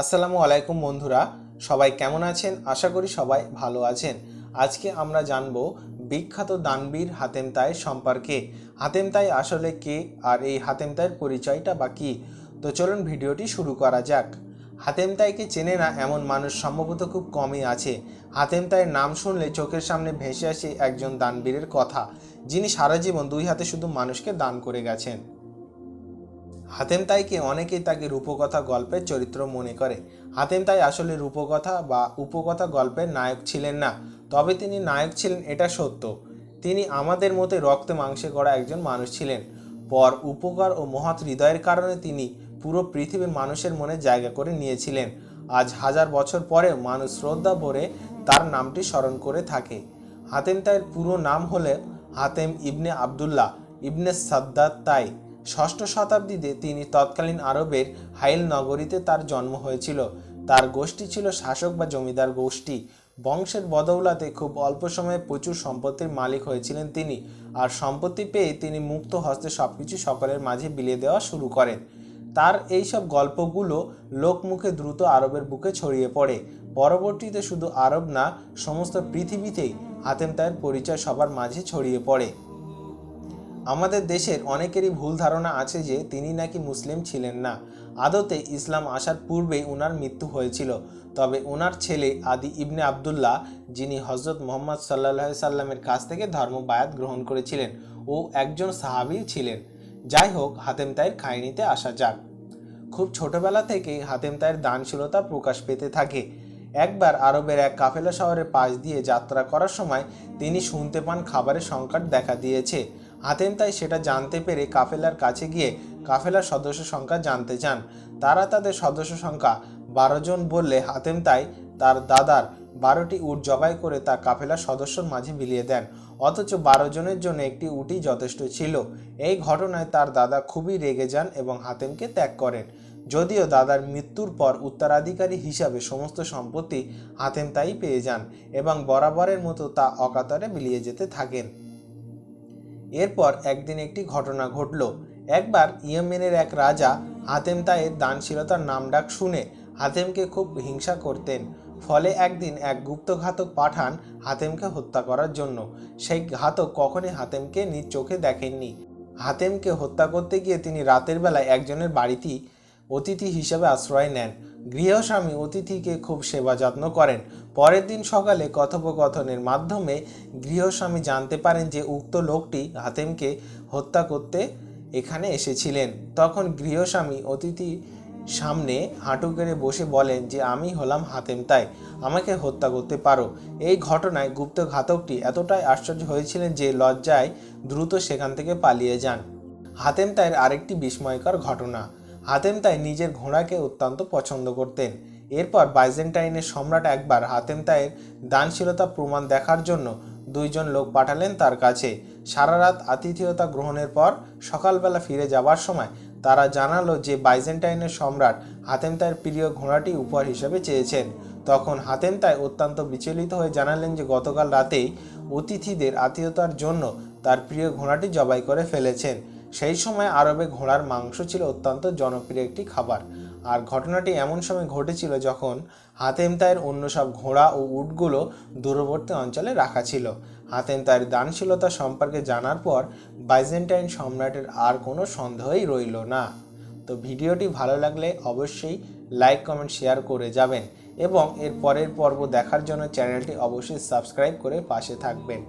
আসসালামু আলাইকুম বন্ধুরা, সবাই কেমন আছেন? আশা করি সবাই ভালো আছেন। আজকে আমরা জানব বিখ্যাত দানবীর হাতেম তাইয়ের সম্পর্কে। হাতেম তাই আসলে কে আর এই হাতেম তাইয়ের পরিচয়টা বা কী? তো চলুন ভিডিওটি শুরু করা যাক। হাতেম তাইকে চেনে না এমন মানুষ সম্ভবত খুব কমই আছে। হাতেম তাইয়ের নাম শুনলে চোখের সামনে ভেসে আসে একজন দানবীরের কথা, যিনি সারা জীবন দুই হাতে শুধু মানুষকে দান করে গেছেন। হাতেম তাইকে অনেকেই তাকে রূপকথা গল্পের চরিত্র মনে করে। হাতেম তাই আসলে রূপকথা বা উপকথা গল্পের নায়ক ছিলেন না, তবে তিনি নায়ক ছিলেন, এটা সত্য। তিনি আমাদের মতে রক্তে মাংসে করা একজন মানুষ ছিলেন। পর উপকার ও মহৎ হৃদয়ের কারণে তিনি পুরো পৃথিবীর মানুষের মনে জায়গা করে নিয়েছিলেন। আজ হাজার বছর পরেও মানুষ শ্রদ্ধা ভরে তার নামটি স্মরণ করে থাকে। হাতেম তাইয়ের পুরো নাম হলে হাতেম ইবনে আবদুল্লাহ, ইবনে সাদ্দাত তাই। ষষ্ঠ শতাব্দীতে তিনি তৎকালীন আরবের হাইল নগরীতে তার জন্ম হয়েছিল। তার গোষ্ঠী ছিল শাসক বা জমিদার গোষ্ঠী। বংশের বদৌলাতে খুব অল্প সময়ে প্রচুর সম্পত্তির মালিক হয়েছিলেন তিনি আর সম্পত্তি পেয়ে তিনি মুক্ত হস্তে সবকিছু সকলের মাঝে বিলিয়ে দেওয়া শুরু করেন। তার এইসব গল্পগুলো লোকমুখে দ্রুত আরবের বুকে ছড়িয়ে পড়ে। পরবর্তীতে শুধু আরব না, সমস্ত পৃথিবীতেই হাতেম তায়ের পরিচয় সবার মাঝে ছড়িয়ে পড়ে। আমাদের দেশের অনেকেরই ভুল ধারণা আছে যে তিনি নাকি মুসলিম ছিলেন না। আদতে ইসলাম আসার পূর্বেই ওনার মৃত্যু হয়েছিল। তবে ওনার ছেলে আদি ইবনে আবদুল্লাহ, যিনি হজরত মোহাম্মদ সাল্লাহ সাল্লামের কাছ থেকে ধর্ম বায়াত গ্রহণ করেছিলেন, ও একজন সাহাবি ছিলেন। যাই হোক, হাতেম তাইয়ের কাহিনীতে আসা যাক। খুব ছোটবেলা থেকেই হাতেম তাইয়ের দানশীলতা প্রকাশ পেতে থাকে। একবার আরবের এক কাফেলা শহরের পাশ দিয়ে যাত্রা করার সময় তিনি শুনতে পান খাবারের সংকট দেখা দিয়েছে। হাতেম তাই সেটা জানতে পেরে কাফেলার কাছে গিয়ে কাফেলার সদস্য সংখ্যা জানতে চান। তারা তাদের সদস্য সংখ্যা বারো জন বললে হাতেম তাই তার দাদার বারোটি উট জবাই করে তা কাফেলার সদস্যর মাঝে বিলিয়ে দেন। অথচ বারো জনের জন্য একটি উটি যথেষ্ট ছিল। এই ঘটনায় তার দাদা খুবই রেগে যান এবং হাতেমকে ত্যাগ করেন। যদিও দাদার মৃত্যুর পর উত্তরাধিকারী হিসাবে সমস্ত সম্পত্তি হাতেম তাই পেয়ে যান এবং বরাবরের মতো তা অকাতরে বিলিয়ে যেতে থাকেন। এরপর একদিন একটি ঘটনা ঘটল। একবার ইয়েমেনের এক রাজা হাতেম তায়ের দানশীলতার নামডাক শুনে হাতেমকে খুব হিংসা করতেন। ফলে একদিন এক গুপ্তঘাতক পাঠান হাতেমকে হত্যা করার জন্য। সেই ঘাতক কখনই হাতেমকে নিজ চোখে দেখেননি। হাতেমকে হত্যা করতে গিয়ে তিনি রাতের বেলায় একজনের বাড়িতেই অতিথি হিসেবে আশ্রয় নেন। গৃহস্বামী অতিথিকে খুব সেবা যত্ন করেন। পরের দিন সকালে কথোপকথনের মাধ্যমে গৃহস্বামী জানতে পারেন যে উক্ত লোকটি হাতেমকে হত্যা করতে এখানে এসেছিলেন। তখন গৃহস্বামী অতিথি সামনে হাঁটু কেড়ে বসে বলেন যে, আমি হলাম হাতেম তাই, আমাকে হত্যা করতে পারো। এই ঘটনায় গুপ্ত ঘাতকটি এতটাই আশ্চর্য হয়েছিলেন যে লজ্জায় দ্রুত সেখান থেকে পালিয়ে যান। হাতেম তাইয়ের আরেকটি বিস্ময়কর ঘটনা। হাতেম তাই নিজের ঘোড়াকে অত্যন্ত পছন্দ করতেন। এরপর বাইজেন্টাইনের সম্রাট একবার হাতেম তাইয়ের দানশীলতা প্রমাণ দেখার জন্য দুইজন লোক পাঠালেন তার কাছে। সারা রাত আতিথেয়তা গ্রহণের পর সকালবেলা ফিরে যাবার সময় তারা জানালো যে বাইজেন্টাইনের সম্রাট হাতেম তাইয়ের প্রিয় ঘোড়াটি উপহার হিসেবে চেয়েছেন। তখন হাতেম তাই অত্যন্ত বিচলিত হয়ে জানালেন যে গতকাল রাতেই অতিথিদের আত্মীয়তার জন্য তার প্রিয় ঘোড়াটি জবাই করে ফেলেছেন। সেই সময় আরবে ঘোড়ার মাংস ছিল অত্যন্ত জনপ্রিয় একটি খাবার। আর ঘটনাটি এমন সময় ঘটেছিল যখন হাতেম তায়ের অন্য সব ঘোড়া ও উটগুলো দূরবর্তী অঞ্চলে রাখা ছিল। হাতেম তায়ের দানশীলতা সম্পর্কে জানার পর বাইজেন্টাইন সম্রাটের আর কোনো সন্দেহই রইল না। তো ভিডিওটি ভালো লাগলে অবশ্যই লাইক, কমেন্ট, শেয়ার করে যাবেন এবং এর পরের পর্ব দেখার জন্য চ্যানেলটি অবশ্যই সাবস্ক্রাইব করে পাশে থাকবেন।